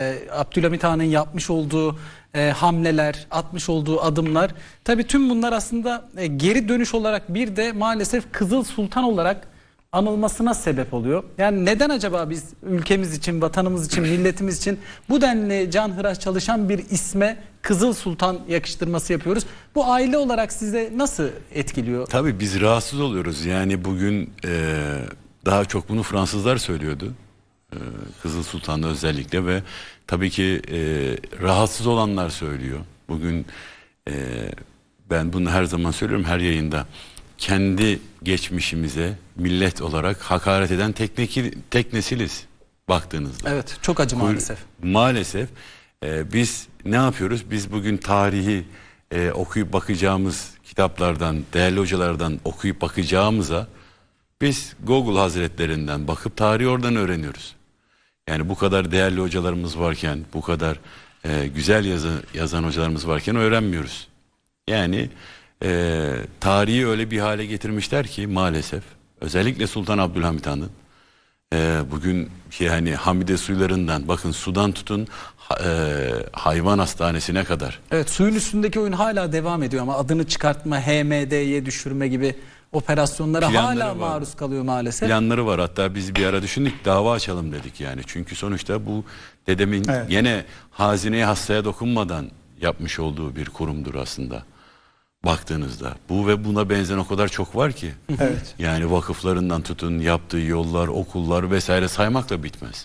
e, Abdülhamit Han'ın yapmış olduğu e, hamleler, atmış olduğu adımlar. Tabii tüm bunlar aslında e, geri dönüş olarak bir de maalesef Kızıl Sultan olarak anılmasına sebep oluyor. Yani neden acaba biz ülkemiz için, vatanımız için, milletimiz için bu denli canhıraş çalışan bir isme Kızıl Sultan yakıştırması yapıyoruz? Bu aile olarak size nasıl etkiliyor? Tabii biz rahatsız oluyoruz. Yani bugün e, daha çok bunu Fransızlar söylüyordu. Kızıl Sultan'da özellikle ve tabii ki e, rahatsız olanlar söylüyor. Bugün e, ben bunu her zaman söylüyorum her yayında. Kendi geçmişimize millet olarak hakaret eden tek, neki- tek nesiliz baktığınızda. Evet, çok acı maalesef. Maalesef e, biz ne yapıyoruz? Biz bugün tarihi e, okuyup bakacağımız kitaplardan, değerli hocalardan okuyup bakacağımıza biz Google Hazretlerinden bakıp tarihi oradan öğreniyoruz. Yani bu kadar değerli hocalarımız varken, bu kadar e, güzel yazı, yazan hocalarımız varken öğrenmiyoruz. Yani e, tarihi öyle bir hale getirmişler ki maalesef özellikle Sultan Abdülhamit Han'ın ee, bugün yani Hamide suylarından bakın sudan tutun e, hayvan hastanesine kadar. Evet suyun üstündeki oyun hala devam ediyor ama adını çıkartma, HMD'ye düşürme gibi operasyonlara Planları hala var. maruz kalıyor maalesef. Planları var hatta biz bir ara düşündük dava açalım dedik yani. Çünkü sonuçta bu dedemin Evet. gene hazineye hastaya dokunmadan yapmış olduğu bir kurumdur aslında. Baktığınızda bu ve buna benzeyen o kadar çok var ki. Evet. Yani vakıflarından tutun yaptığı yollar, okullar vesaire saymakla bitmez.